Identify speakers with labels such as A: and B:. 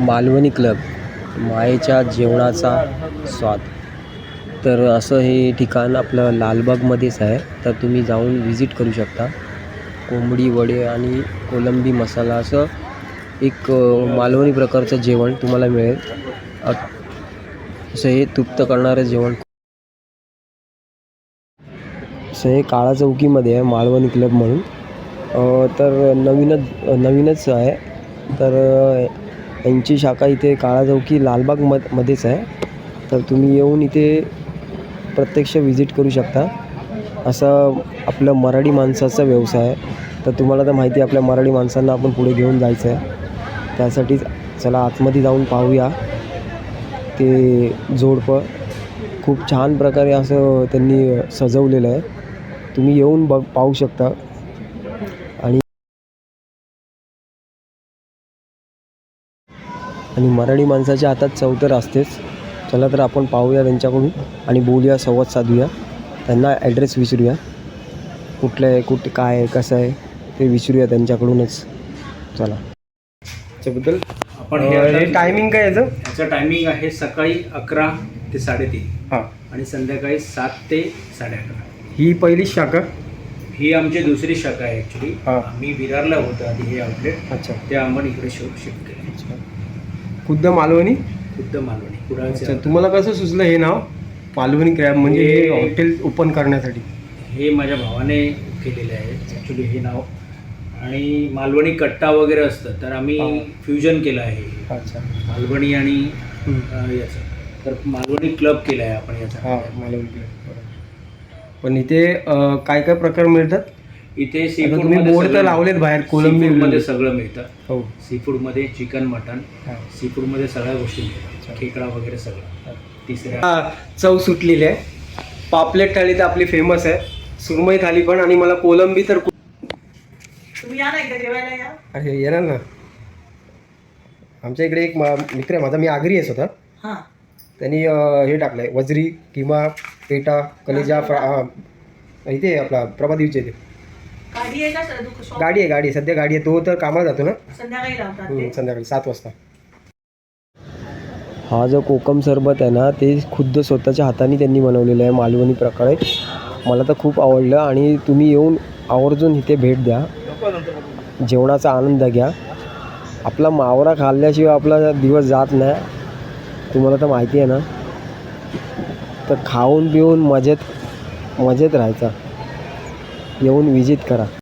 A: Malvani club मायेच्या जेवणाचा स्वाद. तर असं हे ठिकाण आपलं लालबागमध्येच आहे. तर तुम्ही जाऊन व्हिजिट करू शकता. कोंबडी वडे आणि कोलंबी मसाला असं एक मालवणी प्रकारचं जेवण तुम्हाला मिळेल. असं हे तृप्त करणारं जेवण. असं हे काळा चौकीमध्ये आहे मालवणी क्लब म्हणून. तर नवीनच नवीनच आहे. तर यांची शाखा इथे काळाचौकी लालबाग मध मध्येच आहे. तर तुम्ही येऊन इथे प्रत्यक्ष व्हिजिट करू शकता. असं आपलं मराठी माणसाचा व्यवसाय आहे. तर तुम्हाला तर माहिती आहे आपल्या मराठी माणसांना आपण पुढे घेऊन जायचं आहे. त्यासाठी चला आतमध्ये जाऊन पाहूया. ते जोडपं खूप छान प्रकारे असं त्यांनी सजवलेलं आहे. तुम्ही येऊन बघ पाहू शकता. आणि मराठी माणसाच्या हातात चव तर असतेच. चला तर आपण पाहूया त्यांच्याकडून आणि बोलूया संवाद साधूया. त्यांना ॲड्रेस विचारूया. कुठलं आहे कुठे काय आहे कसं आहे ते विचारूया त्यांच्याकडूनच. चला. त्याच्याबद्दल
B: आपण हे
A: टायमिंग काय याचं?
B: याचं टायमिंग आहे सकाळी अकरा ते साडेतीन.
A: हां.
B: आणि संध्याकाळी सात ते साडे अकरा
A: ही पहिली शाखा?
B: ही आमची दुसरी शाखा आहे ॲक्च्युली
A: हा.
B: आम्ही विरारला होतो आधी हे आउटलेट
A: अच्छा.
B: ते आम्हाला इकडे शिफ्ट शिफ्ट केले.
A: अच्छा. खुद्द मालवणी?
B: खुद्द मालवणी
A: अच्छा तुम्हाला कसं सुचलं हे नाव? मालवणी क्रॅब म्हणजे हे
B: हे-
A: हॉटेल ओपन करण्यासाठी.
B: हे माझ्या भावाने केलेले आहे ॲक्च्युली हे नाव. आणि मालवणी कट्टा वगैरे असतं तर आम्ही
A: हा.
B: फ्युजन केलं आहे
A: अच्छा.
B: मालवणी आणि
A: हम्म.
B: अं, याचं. तर मालवणी क्लब केला आहे आपण याचा.
A: हां मालवणी क्रॅब बरोबर. पण इथे अं, काय काय प्रकार मिळतात?
B: इथे सी
A: आता तुम्ही बोर्ड तर लावलेत बाहेर कोलंबी
B: मध्ये सगळं मिळतं.
A: हो.
B: सी मध्ये चिकन मटन
A: हां.
B: सी मध्ये सगळ्या गोष्टी मिळतात. खेकडा वगैरे सगळं. तिसऱ्या
A: हा, चव सुटलेली आहे. पापलेट थाळी तर आपली फेमस आहे. सुरमई थाळी पण आणि मला कोलंबी तर खूप-
C: तुम्ही या ना एकदा जेवायला या.
A: अरे येणार ना. आमच्या इकडे एक मा- मित्र आहे माझा. मी आगरी आहे स्वतः.
C: हां.
A: त्यांनी अं, हे टाकलंय. वजरी किमा पेटा कलेजा फ्रा इथे आहे आपला प्रभात इथे.
C: गाडी आहे का सर दुःख शॉप
A: गाडी आहे गाडी आहे. सध्या गाडी आहे. तो तर कामाला जातो ना?
C: संध्याकाळी लावतात
A: हम्म,
C: ते.
A: संध्याकाळी सात वाजता. हा जो कोकम सरबत आहे ना ते खुद्द स्वतःच्या हाताने त्यांनी बनवलेलं आहे. मालवणी प्रकारे मला तर खूप आवडलं आणि तुम्ही येऊन आवर्जून इथे भेट द्या. जेवणाचा आनंद घ्या. आपला मावरा खाल्ल्याशिवाय आपला दिवस जात नाही. तुम्हाला तर माहिती आहे ना. तर खाऊन पिऊन मजेत मजेत राहायचा. येऊन विजिट करा.